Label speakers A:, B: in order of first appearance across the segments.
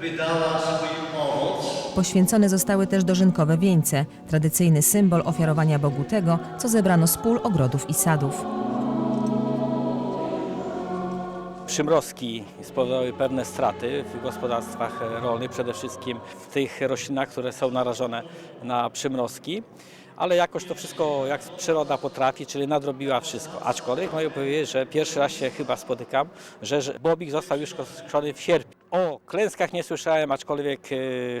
A: wydała swój owoc.
B: Poświęcone zostały też dożynkowe wieńce, tradycyjny symbol ofiarowania Bogu tego, co zebrano z pól, ogrodów i sadów.
C: Przymrozki spowodowały pewne straty w gospodarstwach rolnych, przede wszystkim w tych roślinach, które są narażone na przymrozki. Ale jakoś to wszystko, jak przyroda potrafi, czyli nadrobiła wszystko. Aczkolwiek mogę powiedzieć, że pierwszy raz się chyba spotykam, że, bobik został już koszony w sierpniu. O klęskach nie słyszałem, aczkolwiek e,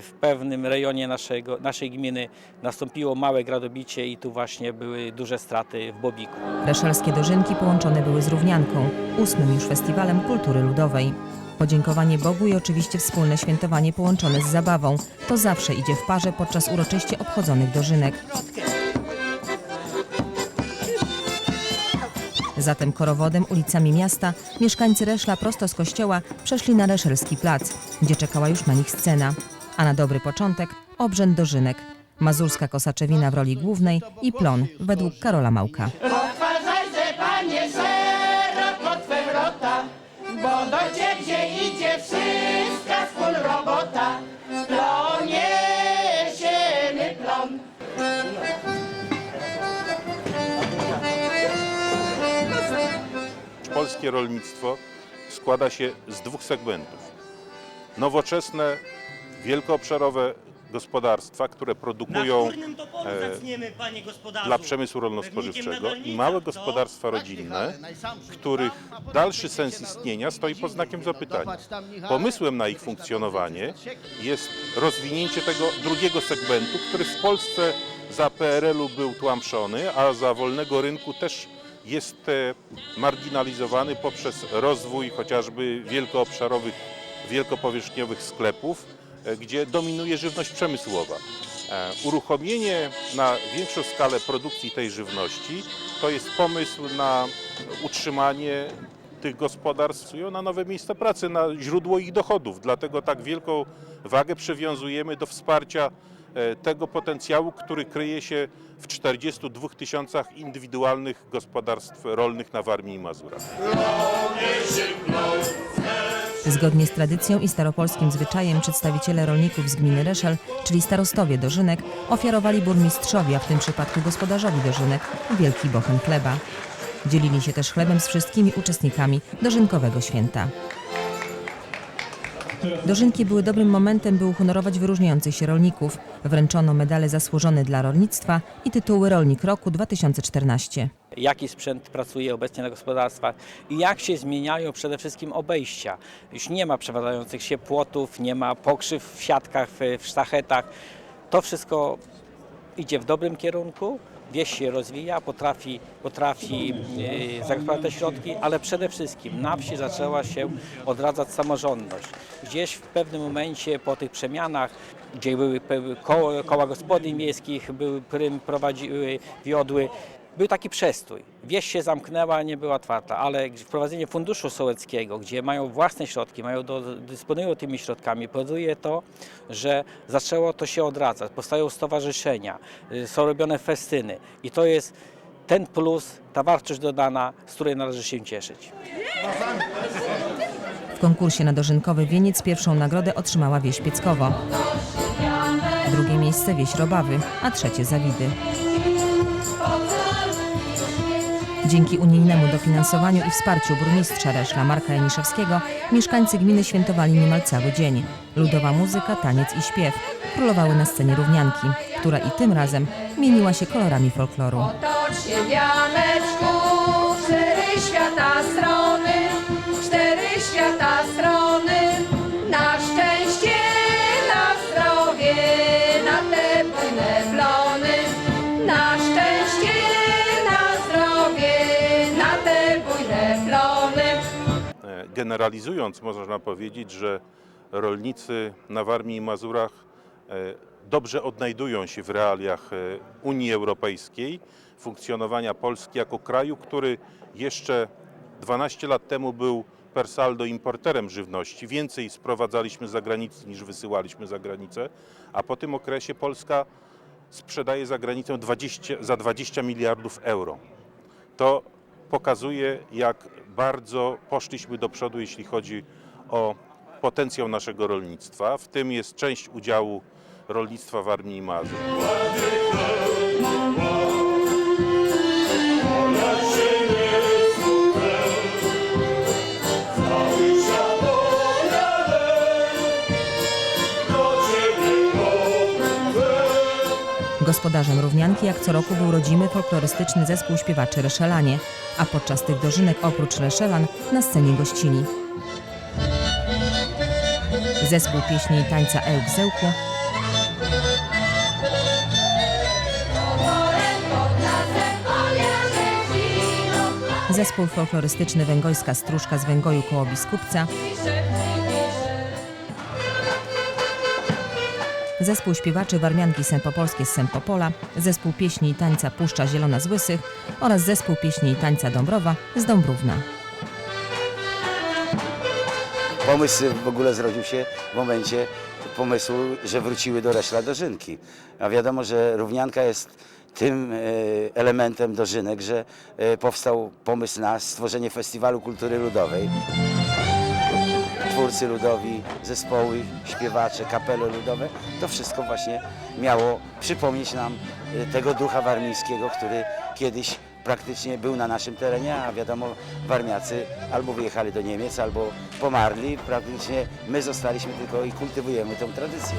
C: w pewnym rejonie naszego, naszej gminy nastąpiło małe gradobicie i tu właśnie były duże straty w bobiku.
B: Reszelskie dożynki połączone były z Równianką, ósmym już festiwalem kultury ludowej. Podziękowanie Bogu i oczywiście wspólne świętowanie połączone z zabawą. To zawsze idzie w parze podczas uroczyście obchodzonych dożynek. Zatem korowodem ulicami miasta mieszkańcy Reszla prosto z kościoła przeszli na Reszelski Plac, gdzie czekała już na nich scena. A na dobry początek obrzęd dożynek. Mazurska kosaczewina w roli głównej i plon według Karola Małka.
D: Polskie rolnictwo składa się z dwóch segmentów. Nowoczesne, wielkoobszarowe gospodarstwa, które produkują e, dla przemysłu rolno-spożywczego i małe gospodarstwa rodzinne, których dalszy sens istnienia stoi pod znakiem zapytania. Pomysłem na ich funkcjonowanie jest rozwinięcie tego drugiego segmentu, który w Polsce za PRL-u był tłamszony, a za wolnego rynku też jest e, marginalizowany poprzez rozwój chociażby wielkoobszarowych, wielkopowierzchniowych sklepów, e, gdzie dominuje żywność przemysłowa. E, Uruchomienie na większą skalę produkcji tej żywności to jest pomysł na utrzymanie tych gospodarstw na nowe miejsca pracy, na źródło ich dochodów. Dlatego tak wielką wagę przywiązujemy do wsparcia tego potencjału, który kryje się w 42 tysiącach indywidualnych gospodarstw rolnych na Warmii i Mazurach.
B: Zgodnie z tradycją i staropolskim zwyczajem przedstawiciele rolników z gminy Reszel, czyli starostowie dożynek, ofiarowali burmistrzowi, a w tym przypadku gospodarzowi dożynek, wielki bochen chleba. Dzielili się też chlebem z wszystkimi uczestnikami dożynkowego święta. Dożynki były dobrym momentem, by uhonorować wyróżniających się rolników. Wręczono medale zasłużone dla rolnictwa i tytuły Rolnik Roku 2014.
C: jaki sprzęt pracuje obecnie na gospodarstwach i jak się zmieniają przede wszystkim obejścia. Już nie ma przewadających się płotów, nie ma pokrzyw w siatkach, w, sztachetach. To wszystko idzie w dobrym kierunku. Wieś się rozwija, potrafi, potrafi yy, zagospodarować te środki, ale przede wszystkim na wsi zaczęła się odradzać samorządność. Gdzieś w pewnym momencie po tych przemianach, gdzie były koła, koła gospodyń miejskich, były prym, prowadziły, wiodły, był taki przestój. Wieś się zamknęła, nie była otwarta, ale wprowadzenie funduszu sołeckiego, gdzie mają własne środki, mają do, dysponują tymi środkami, powoduje to, że zaczęło to się odradzać. Powstają stowarzyszenia, y, są robione festyny i to jest ten plus, ta wartość dodana, z której należy się cieszyć.
B: W konkursie na dożynkowy wieniec pierwszą nagrodę otrzymała wieś Pieckowo. Drugie miejsce wieś Robawy, a trzecie Zawidy. Dzięki unijnemu dofinansowaniu i wsparciu burmistrza Reszla Marka Janiszewskiego mieszkańcy gminy świętowali niemal cały dzień. Ludowa muzyka, taniec i śpiew królowały na scenie Równianki, która i tym razem mieniła się kolorami folkloru.
E: Otocz się wianeczku, cztery świata strony,
D: Generalizując, można powiedzieć, że rolnicy na Warmii i Mazurach e, dobrze odnajdują się w realiach e, Unii Europejskiej, funkcjonowania Polski jako kraju, który jeszcze 12 lat temu był per saldo importerem żywności. Więcej sprowadzaliśmy za granicę niż wysyłaliśmy za granicę, a po tym okresie Polska sprzedaje za granicę 20, za 20 miliardów euro to pokazuje, jak bardzo poszliśmy do przodu, jeśli chodzi o potencjał naszego rolnictwa. W tym jest część udziału rolnictwa w Armii i Mazur.
B: Gospodarzem Równianki jak co roku był rodzimy folklorystyczny zespół śpiewaczy Reszelanie, a podczas tych dożynek oprócz Reszelan na scenie gościli. Zespół pieśni i tańca Zełku, zespół folklorystyczny Węgojska Stróżka z Węgoju koło Biskupca, zespół śpiewaczy Warmianki Sempopolskie z Sempopola, zespół pieśni i tańca Puszcza Zielona z Łysych oraz zespół pieśni i tańca Dąbrowa z Dąbrówna.
F: Pomysł w ogóle zrodził się w momencie pomysłu, że wróciły do Reszla dożynki. A wiadomo, że Równianka jest tym e, elementem dożynek, że e, powstał pomysł na stworzenie Festiwalu Kultury Ludowej. Twórcy ludowi, zespoły, śpiewacze, kapele ludowe, to wszystko właśnie miało przypomnieć nam e, tego ducha warmińskiego, który kiedyś praktycznie był na naszym terenie, a wiadomo, warmiacy albo wyjechali do Niemiec, albo pomarli. Praktycznie my zostaliśmy tylko i kultywujemy tę tradycję.